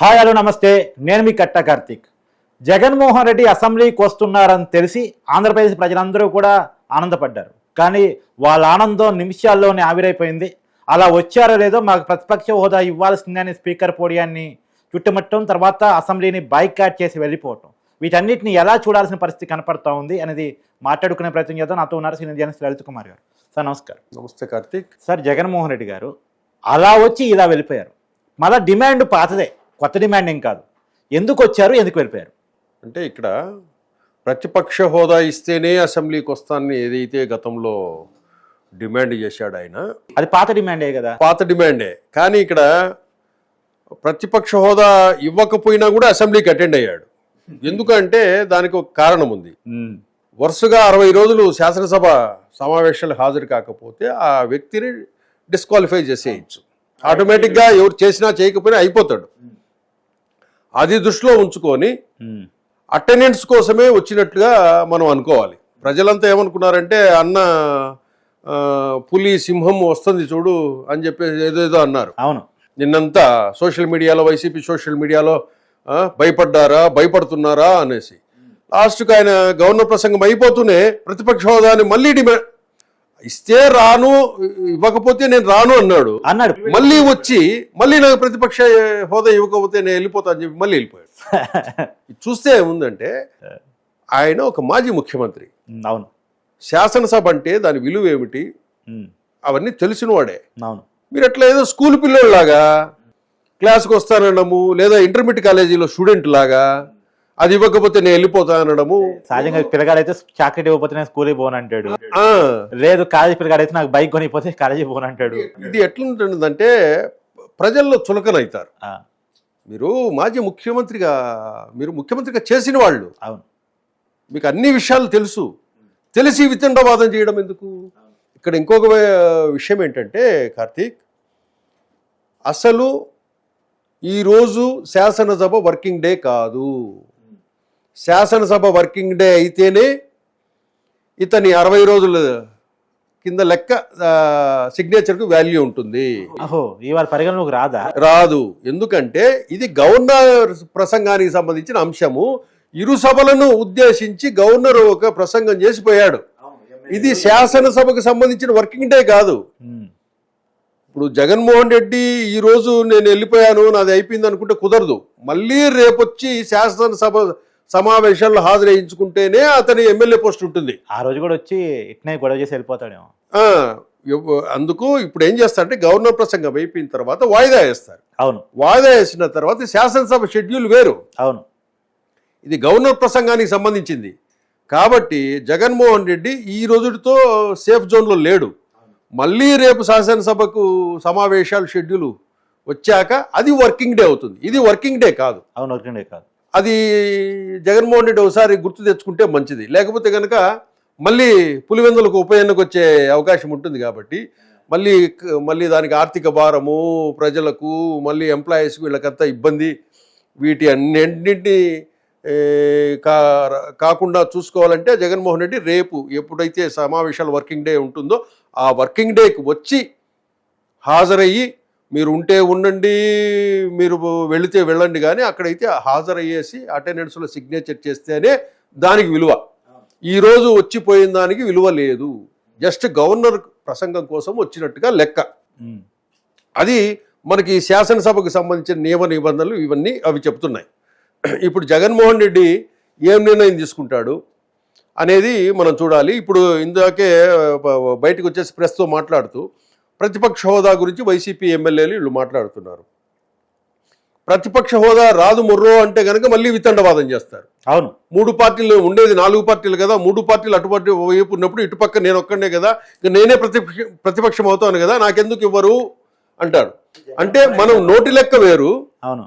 Hi hello నమస్తే. నేను మీ కట్ట కార్తీక్. జగన్మోహన్ రెడ్డి అసెంబ్లీకి వస్తున్నారని తెలిసి ఆంధ్రప్రదేశ్ ప్రజలందరూ కూడా ఆనందపడ్డారు. కానీ వాళ్ళ ఆనందం నిమిషాల్లోనే ఆవిరైపోయింది. అలా వచ్చారో లేదో మాకు ప్రతిపక్ష హోదా ఇవ్వాల్సిందని స్పీకర్ పోడియాన్ని చుట్టుముట్టడం తర్వాత అసెంబ్లీని బైకాట్ చేసి వెళ్ళిపోవటం. వీటన్నిటిని ఎలా చూడాల్సిన పరిస్థితి కనపడతా ఉంది అనేది మాట్లాడుకునే ప్రయత్నం చేద్దాం. నాతో ఉన్నారు సీనియర్ జర్నలిస్ట్ లలిత్ కుమార్ గారు. సార్ నమస్కారం. నమస్తే కార్తీక్. సార్ జగన్మోహన్ రెడ్డి గారు అలా వచ్చి ఇలా వెళ్ళిపోయారు. మళ్ళా డిమాండ్ పాతదే. కొత్త డిమాండ్ ఏం కాదు. ఎందుకు వచ్చారు ఎందుకు వెళ్ళిపోయారు? అంటే ఇక్కడ ప్రతిపక్ష హోదా ఇస్తేనే అసెంబ్లీకి వస్తానని ఏదైతే గతంలో డిమాండ్ చేశాడు ఆయన. అది పాత డిమాండే కదా? పాత డిమాండే. కానీ ఇక్కడ ప్రతిపక్ష హోదా ఇవ్వకపోయినా కూడా అసెంబ్లీకి అటెండ్ అయ్యాడు. ఎందుకంటే దానికి ఒక కారణం ఉంది. వరుసగా అరవై రోజులు శాసనసభ సమావేశాలు హాజరు కాకపోతే ఆ వ్యక్తిని డిస్క్వాలిఫై చేసేయచ్చు. ఆటోమేటిక్గా ఎవరు చేసినా చేయకపోయినా అయిపోతాడు. అది దృష్టిలో ఉంచుకొని అటెండెన్స్ కోసమే వచ్చినట్టుగా మనం అనుకోవాలి. ప్రజలంతా ఏమనుకున్నారంటే అన్న పులి సింహం వస్తుంది చూడు అని చెప్పేసి ఏదేదో అన్నారు. అవును. నిన్నంతా సోషల్ మీడియాలో వైసీపీ సోషల్ మీడియాలో భయపడ్డారా భయపడుతున్నారా అనేసి. లాస్ట్కి ఆయన గవర్నర్ ప్రసంగం అయిపోతూనే ప్రతిపక్ష హోదాని మళ్ళీ డిమాండ్ ఇస్తే రాను ఇవ్వకపోతే నేను రాను అన్నాడు. అన్నాడు. మళ్ళీ వచ్చి మళ్ళీ నాకు ప్రతిపక్ష హోదా ఇవ్వకపోతే నేను వెళ్ళిపోతా అని చెప్పి మళ్ళీ వెళ్ళిపోయాడు. చూస్తే ఏముందంటే ఆయన ఒక మాజీ ముఖ్యమంత్రి. అవును. శాసనసభ అంటే దాని విలువ ఏమిటి? అవన్నీ తెలిసినవాడే. అవును. మీరు అట్లా ఏదో స్కూల్ పిల్లోళ్ళలాగా క్లాస్కి వస్తానడము లేదా ఇంటర్మీడియట్ కాలేజీలో స్టూడెంట్ లాగా అది ఇవ్వకపోతే నేను వెళ్ళిపోతా అనడము. సహజంగా పిల్లగాడు అయితే చాక్లెట్ ఇవ్వకపోతే నేను స్కూల్కి పోను అంటాడు లేదు కాలేజీ పిల్లగాడు అయితే నాకు బైక్ కొనిపోతే కాలేజీ పోను అంటాడు ఇది ఎట్లుంటుందంటే ప్రజల్లో చులకనవుతారు మీరు మాజీ ముఖ్యమంత్రిగా మీరు ముఖ్యమంత్రిగా చేసిన వాళ్ళు. అవును. మీకు అన్ని విషయాలు తెలుసు. తెలిసి వితండవాదం చేయడం ఎందుకు? ఇక్కడ ఇంకొక విషయం ఏంటంటే కార్తీక్ అసలు ఈరోజు శాసనసభ వర్కింగ్ డే కాదు. శాసనసభ వర్కింగ్ డే అయితేనే ఇతని అరవై రోజుల కింద లెక్క సిగ్నేచర్కు వాల్యూ ఉంటుంది. అహో ఇవాళ పరిగణలోకి రాదా? రాదు. ఎందుకంటే ఇది గవర్నర్ ప్రసంగానికి సంబంధించిన అంశము. ఇరు సభలను ఉద్దేశించి గవర్నర్ ఒక ప్రసంగం చేసిపోయాడు. ఇది శాసనసభకు సంబంధించిన వర్కింగ్ డే కాదు. ఇప్పుడు జగన్మోహన్ రెడ్డి ఈ రోజు నేను వెళ్ళిపోయాను నాది అయిపోయింది అనుకుంటే కుదరదు. మళ్ళీ రేపొచ్చి శాసనసభ సమావేశాల్లో హాజరయించుకుంటేనే అతని ఎమ్మెల్యే పోస్ట్ ఉంటుంది. ఆ రోజు కూడా వచ్చి ఇట్నే గొడవ చేసి వెళ్ళిపోతాడేమో. అందుకు ఇప్పుడు ఏం చేస్తారంటే గవర్నర్ ప్రసంగం అయిపోయిన తర్వాత వాయిదా వేస్తారు. అవును. వాయిదా వేసిన తర్వాత శాసనసభ షెడ్యూల్ వేరు. అవును. ఇది గవర్నర్ ప్రసంగానికి సంబంధించింది. కాబట్టి జగన్మోహన్ రెడ్డి ఈ రోజుతో సేఫ్ జోన్లో లేడు. మళ్ళీ రేపు శాసనసభకు సమావేశాలు షెడ్యూల్ వచ్చాక అది వర్కింగ్ డే అవుతుంది. ఇది వర్కింగ్ డే కాదు. అవును ఒకటే కాదు. అది జగన్మోహన్ రెడ్డి ఒకసారి గుర్తు తెచ్చుకుంటే మంచిది. లేకపోతే కనుక మళ్ళీ పులివెందులకు ఉప ఎన్నిక వచ్చే అవకాశం ఉంటుంది కాబట్టి మళ్ళీ మళ్ళీ దానికి ఆర్థిక భారము ప్రజలకు మళ్ళీ ఎంప్లాయీస్కి వీళ్ళకంతా ఇబ్బంది. వీటి అన్నింటినీ కా కాకుండా చూసుకోవాలంటే జగన్మోహన్ రెడ్డి రేపు ఎప్పుడైతే సమావేశాలు వర్కింగ్ డే ఉంటుందో ఆ వర్కింగ్ డేకి వచ్చి హాజరయ్యి మీరు ఉంటే ఉండండి మీరు వెళితే వెళ్ళండి కానీ అక్కడైతే హాజరయ్యేసి అటెండెన్స్లో సిగ్నేచర్ చేస్తేనే దానికి విలువ. ఈరోజు వచ్చిపోయిన దానికి విలువ లేదు. జస్ట్ గవర్నర్ ప్రసంగం కోసం వచ్చినట్టుగా లెక్క. అది మనకి శాసనసభకు సంబంధించిన నియమ నిబంధనలు ఇవన్నీ అవి చెప్తున్నాయి. ఇప్పుడు జగన్మోహన్ రెడ్డి ఏం నిర్ణయం తీసుకుంటాడు అనేది మనం చూడాలి. ఇప్పుడు ఇందాకే బయటకు వచ్చేసి ప్రెస్తో మాట్లాడుతూ ప్రతిపక్ష హోదా గురించి వైసీపీ ఎమ్మెల్యేలు వీళ్ళు మాట్లాడుతున్నారు. ప్రతిపక్ష హోదా రాదు మొర్రో అంటే కనుక మళ్ళీ వితండవాదం చేస్తారు. అవును. మూడు పార్టీలు ఉండేది నాలుగు పార్టీలు కదా మూడు పార్టీలు అటుపట్టి వైపు ఉన్నప్పుడు ఇటుపక్క నేను ఒక్కడే కదా ఇక నేనే ప్రతిపక్ష ప్రతిపక్షం అవుతాను కదా నాకెందుకు ఇవ్వరు? అంటాడు అంటే మనం నోటి లెక్క వేరు. అవును.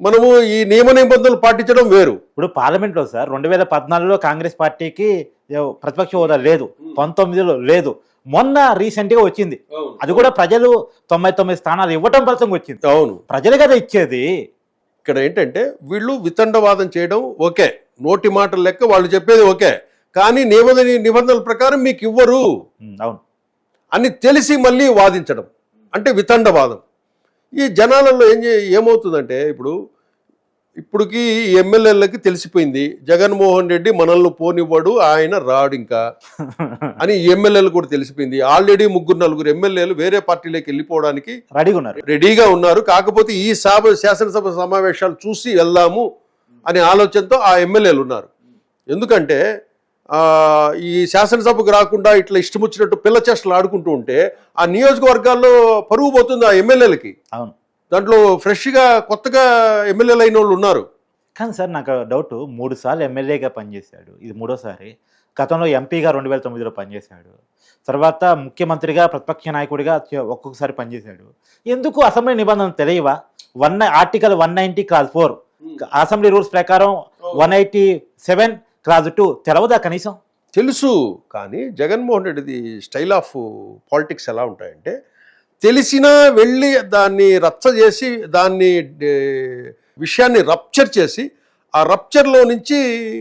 మనము ఈ నియమ నిబంధనలు పాటించడం వేరు. ఇప్పుడు పార్లమెంట్లో సార్ రెండు వేల పద్నాలుగులో కాంగ్రెస్ పార్టీకి ప్రతిపక్ష హోదా లేదు పంతొమ్మిదిలో లేదు. మొన్న రీసెంట్గా వచ్చింది అది కూడా ప్రజలు తొంభై తొమ్మిది స్థానాలు ఇవ్వటం ఫలితంగా వచ్చింది. అవును. ప్రజలు కదా ఇచ్చేది. ఇక్కడ ఏంటంటే వీళ్ళు వితండవాదం చేయడం ఓకే. నోటి మాటల లెక్క వాళ్ళు చెప్పేది ఓకే. కానీ నియమ నిబంధనల ప్రకారం మీకు ఇవ్వరు. అవును. అని తెలిసి మళ్ళీ వాదించడం. అంటే వితండవాదం. ఈ జనాలలో ఏం చే ఏమవుతుందంటే ఇప్పుడు ఇప్పటికి ఈ ఎమ్మెల్యేలకి తెలిసిపోయింది జగన్మోహన్ రెడ్డి మనల్ని పోనివ్వడు ఆయన రాడు ఇంకా అని ఎమ్మెల్యేలు కూడా తెలిసిపోయింది. ఆల్రెడీ ముగ్గురు నలుగురు ఎమ్మెల్యేలు వేరే పార్టీలోకి వెళ్ళిపోవడానికి రెడీగా ఉన్నారు. రెడీగా ఉన్నారు. కాకపోతే ఈ సభ శాసనసభ సమావేశాలు చూసి వెళ్దాము అనే ఆలోచనతో ఆ ఎమ్మెల్యేలు ఉన్నారు. ఎందుకంటే ఈ శాసనసభకు రాకుండా ఇట్లా ఇష్టం వచ్చినట్టు పిల్ల చేష్టలు ఆడుకుంటూ ఉంటే ఆ నియోజకవర్గాల్లో పరుగు పోతుంది ఆ ఎమ్మెల్యేలకి. అవును. దాంట్లో ఫ్రెష్గా కొత్తగా ఎమ్మెల్యేలు అయిన వాళ్ళు ఉన్నారు. కానీ సార్ నాకు డౌట్ మూడు సార్లు ఎమ్మెల్యేగా పనిచేశాడు. ఇది మూడోసారి. గతంలో ఎంపీగా రెండు వేల తొమ్మిదిలో పనిచేశాడు. తర్వాత ముఖ్యమంత్రిగా ప్రతిపక్ష నాయకుడిగా ఒక్కొక్కసారి పనిచేశాడు. ఎందుకు అసెంబ్లీ నిబంధనలు తెలియవా? One article one ninety clause four. Assembly rules ప్రకారం one eighty seven clause two తెలవదా కనీసం? తెలుసు కానీ జగన్మోహన్ రెడ్డిది స్టైల్ ఆఫ్ పాలిటిక్స్ ఎలా ఉంటాయంటే తెలిసినా వెళ్ళి దాన్ని రచ్చ చేసి దాన్ని విషయాన్ని రప్చర్ చేసి ఆ రప్చర్లో నుంచి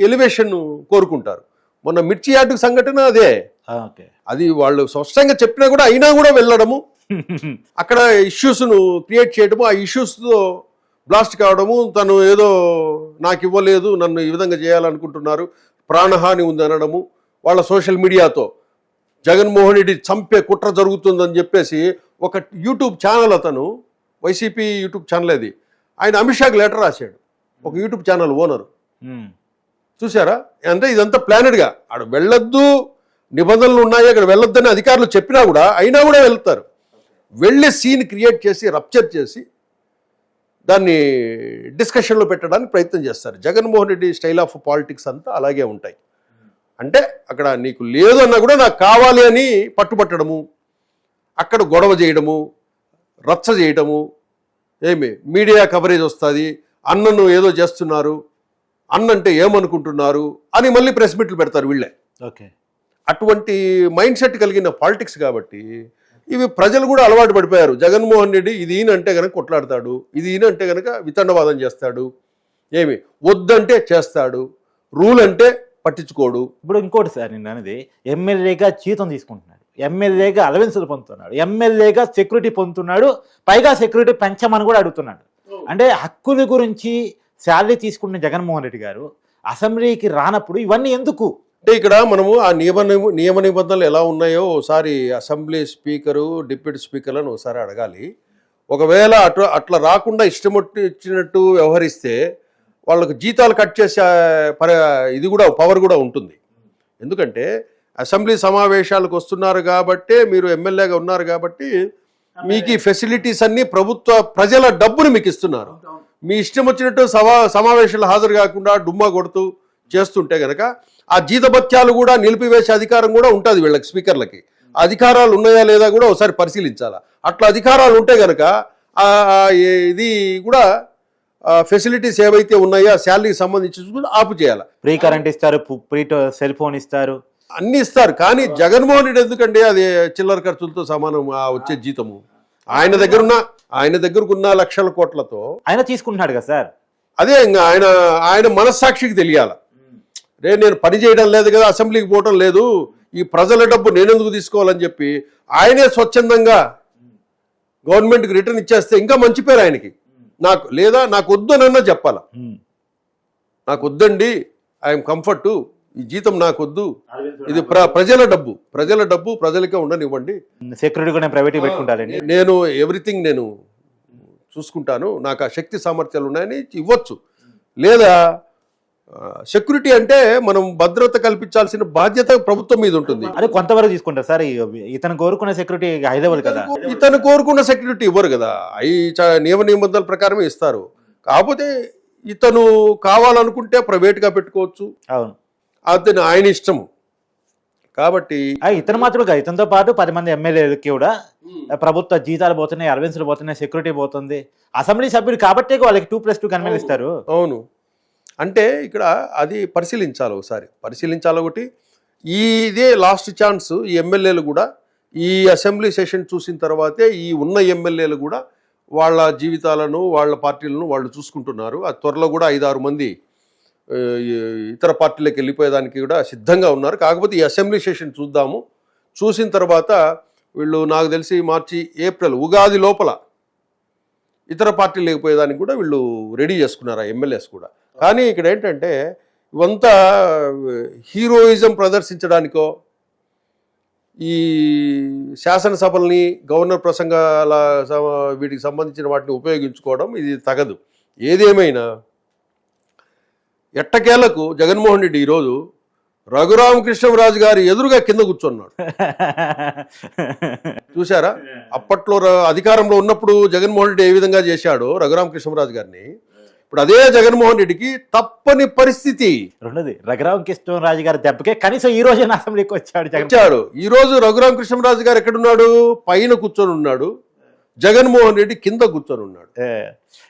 ఎలివేషన్ కోరుకుంటారు. మొన్న మిర్చి యార్డు సంఘటన అదే. అది వాళ్ళు స్పష్టంగా చెప్పినా కూడా అయినా కూడా వెళ్ళడము. అక్కడ ఇష్యూస్ను క్రియేట్ చేయడము ఆ ఇష్యూస్తో బ్లాస్ట్ కావడము తను ఏదో నాకు ఇవ్వలేదు నన్ను ఈ విధంగా చేయాలనుకుంటున్నారు ప్రాణహాని ఉంది అనడము వాళ్ళ సోషల్ మీడియాతో. జగన్మోహన్ రెడ్డి చంపే కుట్ర జరుగుతుందని చెప్పేసి ఒక యూట్యూబ్ ఛానల్ అతను వైసీపీ యూట్యూబ్ ఛానల్ అది. ఆయన అమిత్ షాకి లెటర్ రాశాడు ఒక యూట్యూబ్ ఛానల్ ఓనర్. చూసారా అంటే ఇదంతా ప్లానెడ్గా. ఆడ వెళ్ళొద్దు నిబంధనలు ఉన్నాయి అక్కడ వెళ్ళొద్దని అధికారులు చెప్పినా కూడా అయినా కూడా వెళ్తారు. వెళ్ళే సీన్ క్రియేట్ చేసి రప్చర్ చేసి దాన్ని డిస్కషన్లో పెట్టడానికి ప్రయత్నం చేస్తారు. Jaganmohan Reddy style of politics అంతా అలాగే ఉంటాయి. అంటే అక్కడ నీకు లేదు అన్నా కూడా నాకు కావాలి అని పట్టుబట్టడము అక్కడ గొడవ చేయడము రచ్చ చేయడము ఏమి మీడియా కవరేజ్ వస్తుంది అన్నను ఏదో చేస్తున్నారు అన్నంటే ఏమనుకుంటున్నారు అని మళ్ళీ ప్రెస్ మీట్లు పెడతారు వీళ్ళే. ఓకే. అటువంటి మైండ్ సెట్ కలిగిన పాలిటిక్స్ కాబట్టి ఇవి ప్రజలు కూడా అలవాటు పడిపోయారు. జగన్మోహన్ రెడ్డి ఇది ఈయనంటే కనుక కొట్లాడతాడు ఇది ఈయనంటే కనుక వితండవాదం చేస్తాడు ఏమి? వద్దంటే చేస్తాడు రూల్ అంటే పట్టించుకోడు. ఇప్పుడు ఇంకోటి సార్ నేను అనేది ఎమ్మెల్యేగా జీతం తీసుకుంటున్నాడు ఎమ్మెల్యేగా అలవెన్సులు పొందుతున్నాడు ఎమ్మెల్యేగా సెక్యూరిటీ పొందుతున్నాడు పైగా సెక్యూరిటీ పెంచమని కూడా అడుగుతున్నాడు. అంటే హక్కుల గురించి శాలరీ తీసుకున్న జగన్మోహన్ రెడ్డి గారు అసెంబ్లీకి రానప్పుడు ఇవన్నీ ఎందుకు? అంటే ఇక్కడ మనము ఆ నియమ నియమ నిబంధనలు ఎలా ఉన్నాయో ఒకసారి అసెంబ్లీ స్పీకరు డిప్యూటీ స్పీకర్లను ఒకసారి అడగాలి. ఒకవేళ అట్లా అట్లా రాకుండా ఇష్టం వచ్చినట్టు వ్యవహరిస్తే వాళ్ళకు జీతాలు కట్ చేసే పరి ఇది కూడా పవర్ కూడా ఉంటుంది. ఎందుకంటే అసెంబ్లీ సమావేశాలకు వస్తున్నారు కాబట్టే మీరు ఎమ్మెల్యేగా ఉన్నారు కాబట్టి మీకు ఈ ఫెసిలిటీస్ అన్ని ప్రభుత్వ ప్రజల డబ్బును మీకు ఇస్తున్నారు. మీ ఇష్టం వచ్చినట్టు సభా సమావేశాలు హాజరు కాకుండా డుమ్మా కొడుతూ చేస్తుంటే గనక ఆ జీతభత్యాలు కూడా నిలిపివేసే అధికారం కూడా ఉంటుంది వీళ్ళకి స్పీకర్లకి. అధికారాలు ఉన్నాయా లేదా కూడా ఒకసారి పరిశీలించాలా. అట్లా అధికారాలు ఉంటే ఏ- ఇది కూడా ఫెసిలిటీస్ ఏవైతే ఉన్నాయో శాలరీకి సంబంధించి కూడా ఆపు చేయాలి. ఫ్రీ కరెంట్ ఇస్తారు ఫ్రీ సెల్ ఫోన్ ఇస్తారు. అన్ని ఇస్తారు కానీ జగన్మోహన్ రెడ్డి ఎందుకంటే అది చిల్లర ఖర్చులతో సమానం వచ్చే జీతము? ఆయన దగ్గర ఉన్న ఆయన దగ్గరకున్న లక్షల కోట్లతో ఆయన తీసుకుంటున్నాడు కదా సార్. అదే ఇంకా ఆయన ఆయన మనస్సాక్షికి తెలియాల. రే నేను పని చేయడం లేదు కదా అసెంబ్లీకి పోవడం లేదు. ఈ ప్రజల డబ్బు నేనెందుకు తీసుకోవాలని చెప్పి ఆయనే స్వచ్ఛందంగా గవర్నమెంట్కి రిటర్న్ ఇచ్చేస్తే ఇంకా మంచి పేరు ఆయనకి. నాకు లేదా నాకు వద్దనన్నా చెప్పాల. నాకు వద్దండి ఐఎమ్ కంఫర్ట్ ఈ జీతం నాకు వద్దు ఇది ప్ర ప్రజల డబ్బు ప్రజల డబ్బు ప్రజలకే ఉండనివ్వండి. సెక్యూరిటీ కూడా పెట్టుకుంటారండి నేను ఎవ్రీథింగ్ నేను చూసుకుంటాను. నాకు ఆ శక్తి సామర్థ్యాలు ఉన్నాయని ఇవ్వచ్చు. లేదా సెక్యూరిటీ అంటే మనం భద్రత కల్పించాల్సిన బాధ్యత ప్రభుత్వం మీద ఉంటుంది. అదే కొంతవరకు తీసుకుంటారు సార్ ఇతను కోరుకునే సెక్యూరిటీ హై లెవెల్ కదా. ఇతను కోరుకున్న సెక్యూరిటీ ఇవ్వరు కదా. అవి నియమ నిబంధనల ప్రకారమే ఇస్తారు. కాకపోతే ఇతను కావాలనుకుంటే ప్రైవేట్గా పెట్టుకోవచ్చు. అవును. అతను ఆయన ఇష్టము. కాబట్టి ఇతను మాత్రం కాదు ఇతనితో పాటు పది మంది ఎమ్మెల్యేలకి కూడా ప్రభుత్వ జీతాలు పోతున్నాయి అలవెన్సులు పోతున్నాయి సెక్యూరిటీ పోతుంది. అసెంబ్లీ సభ్యులు కాబట్టే వాళ్ళకి టూ ప్లస్ టూ కన్వెన్ ఇస్తారు. అవును. అంటే ఇక్కడ అది పరిశీలించాలి ఒకసారి. పరిశీలించాలి ఒకటి. ఈ ఇదే లాస్ట్ ఛాన్స్ ఈ ఎమ్మెల్యేలు కూడా ఈ అసెంబ్లీ సెషన్ చూసిన తర్వాతే ఈ ఉన్న ఎమ్మెల్యేలు కూడా వాళ్ళ జీవితాలను వాళ్ళ పార్టీలను వాళ్ళు చూసుకుంటున్నారు. ఆ త్వరలో కూడా ఐదారు మంది ఇతర పార్టీలకు వెళ్ళిపోయేదానికి కూడా సిద్ధంగా ఉన్నారు. కాకపోతే ఈ అసెంబ్లీ సెషన్ చూద్దాము. చూసిన తర్వాత వీళ్ళు నాకు తెలిసి మార్చి ఏప్రిల్ ఉగాది లోపల ఇతర పార్టీ లేకపోయేదానికి కూడా వీళ్ళు రెడీ చేసుకున్నారు ఆ ఎమ్మెల్యేస్ కూడా. కానీ ఇక్కడ ఏంటంటే ఇవంతా హీరోయిజం ప్రదర్శించడానికో ఈ శాసనసభల్ని గవర్నర్ ప్రసంగాల వీటికి సంబంధించిన వాటిని ఉపయోగించుకోవడం ఇది తగదు. ఏదేమైనా ఎట్టకేలకు జగన్మోహన్ రెడ్డి ఈరోజు రఘురామకృష్ణరాజు గారి ఎదురుగా కింద కూర్చున్నాడు. చూసారా అప్పట్లో అధికారంలో ఉన్నప్పుడు జగన్మోహన్ రెడ్డి ఏ విధంగా చేశాడో రఘురామకృష్ణరాజు గారిని ఇప్పుడు అదే జగన్మోహన్ రెడ్డికి తప్పని పరిస్థితి. రెండోది రఘురామ కృష్ణరాజు గారి దెబ్బకే కనీసం ఈ రోజే అసెంబ్లీకి వచ్చాడు వచ్చాడు. ఈ రోజు రఘురామకృష్ణరాజు గారు ఎక్కడున్నాడు? పైన కూర్చొని ఉన్నాడు. జగన్మోహన్ రెడ్డి కింద కూర్చొని ఉన్నాడు.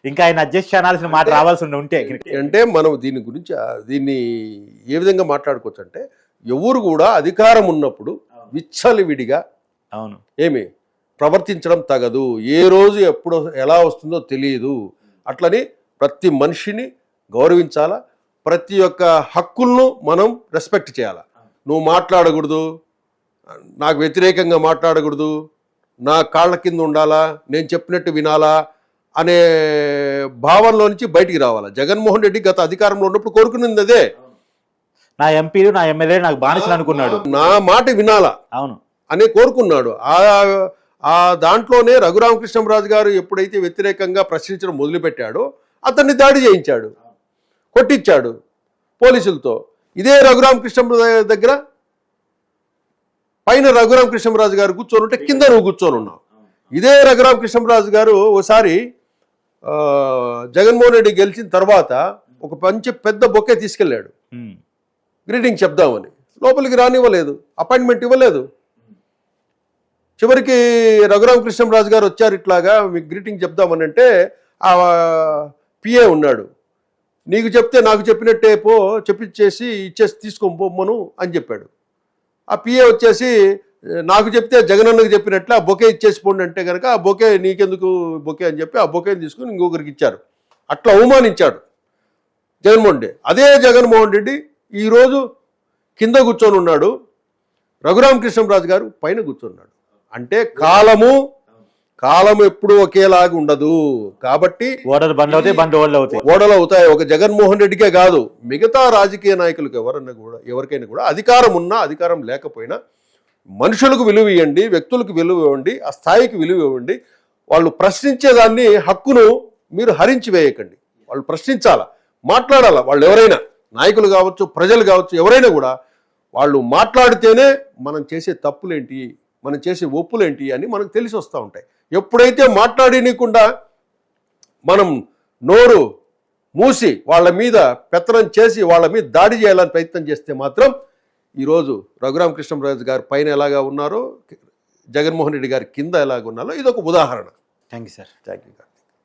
ఇంకా ఆయన అడ్జస్ట్ అనాల్సిన మాట రావాల్సి ఉంటే. అంటే మనం దీని గురించి దీన్ని ఏ విధంగా మాట్లాడుకోవచ్చు అంటే ఎవరు కూడా అధికారం ఉన్నప్పుడు విచ్చలవిడిగా అవును. ఏమి? ప్రవర్తించడం తగదు. ఏ రోజు ఎప్పుడు ఎలా వస్తుందో తెలియదు. అట్లని ప్రతి మనిషిని గౌరవించాలా? ప్రతి ఒక్క హక్కులను మనం రెస్పెక్ట్ చేయాలా? నువ్వు మాట్లాడకూడదు. నాకు వ్యతిరేకంగా మాట్లాడకూడదు. నా కాళ్ళ కింద ఉండాలా? నేను చెప్పినట్టు వినాలా? అనే భావనలో నుంచి బయటికి రావాలా? జగన్మోహన్ రెడ్డి గత అధికారంలో ఉన్నప్పుడు కోరుకున్నది అదే. నా ఎంపీలు నా ఎమ్మెల్యే నాకు బానిసలు అనుకున్నాడు. నా మాట వినాలా? అవును. అని కోరుకున్నాడు. ఆ ఆ దాంట్లోనే రఘురామకృష్ణరాజు గారు ఎప్పుడైతే వ్యతిరేకంగా ప్రశ్నించడం మొదలుపెట్టాడో అతన్ని దాడి చేయించాడు. కొట్టించాడు పోలీసులతో. ఇదే రఘురామకృష్ణ దగ్గర పైన రఘురామకృష్ణరాజు గారు కూర్చొని ఉంటే కింద నువ్వు కూర్చొని ఉన్నావు ఇదే రఘురామకృష్ణరాజు గారు ఒకసారి ఆ, జగన్మోహన్ రెడ్డి గెలిచిన తర్వాత ఒక మంచి పెద్ద బొకే తీసుకెళ్ళాడు. గ్రీటింగ్ చెప్దామని. లోపలికి రానివ్వలేదు. అపాయింట్మెంట్ ఇవ్వలేదు. చివరికి రఘురామకృష్ణరాజు గారు వచ్చారు ఇట్లాగా మీకు గ్రీటింగ్ చెప్దామని అంటే ఆ పిఏ ఉన్నాడు. నీకు చెప్తే నాకు చెప్పినట్టే పో చెప్పించేసి ఇచ్చేసి తీసుకొని పోమ్మను అని చెప్పాడు. ఆ పిఏ వచ్చేసి నాకు చెప్తే జగనన్నకు చెప్పినట్లు ఆ బొకే ఇచ్చేసి పోండి అంటే కనుక ఆ బొకే నీకెందుకు బొకే అని చెప్పి ఆ బొకేని తీసుకుని ఇంకొకరికి ఇచ్చారు. అట్లా అవమానించాడు జగన్మోహన్ రెడ్డి. అదే జగన్మోహన్ రెడ్డి ఈరోజు కింద కూర్చొని ఉన్నాడు. రఘురామకృష్ణరాజు గారు పైన కూర్చున్నాడు అంటే కాలము కాలం ఎప్పుడు ఒకేలాగా ఉండదు. కాబట్టి ఓడలు బండ్లు అవుతాయి బండ్లు ఓడలు అవుతాయి. ఓడలు అవుతాయి. ఒక జగన్మోహన్ రెడ్డికే కాదు మిగతా రాజకీయ నాయకులకు ఎవరన్నా కూడా ఎవరికైనా కూడా అధికారం ఉన్నా అధికారం లేకపోయినా మనుషులకు విలువ ఇవ్వండి వ్యక్తులకు విలువ ఇవ్వండి ఆ స్థాయికి విలువ ఇవ్వండి. వాళ్ళు ప్రశ్నించేదాన్ని హక్కును మీరు హరించి వేయకండి. వాళ్ళు ప్రశ్నించాలా? మాట్లాడాలా? వాళ్ళు ఎవరైనా? నాయకులు కావచ్చు ప్రజలు కావచ్చు ఎవరైనా కూడా వాళ్ళు మాట్లాడితేనే మనం చేసే తప్పులేంటి మనం చేసే ఒప్పులేంటి అని మనకు తెలిసి వస్తూ ఉంటాయి. ఎప్పుడైతే మాట్లాడినీయకుండా మనం నోరు మూసి వాళ్ళ మీద పెత్తనం చేసి వాళ్ళ మీద దాడి చేయాలని ప్రయత్నం చేస్తే మాత్రం ఈరోజు రఘురామకృష్ణరాజు గారు పైన ఎలాగా ఉన్నారో జగన్మోహన్ రెడ్డి గారి కింద ఎలాగ ఉన్నారో ఇది ఒక ఉదాహరణ. Thank you sir. Thank you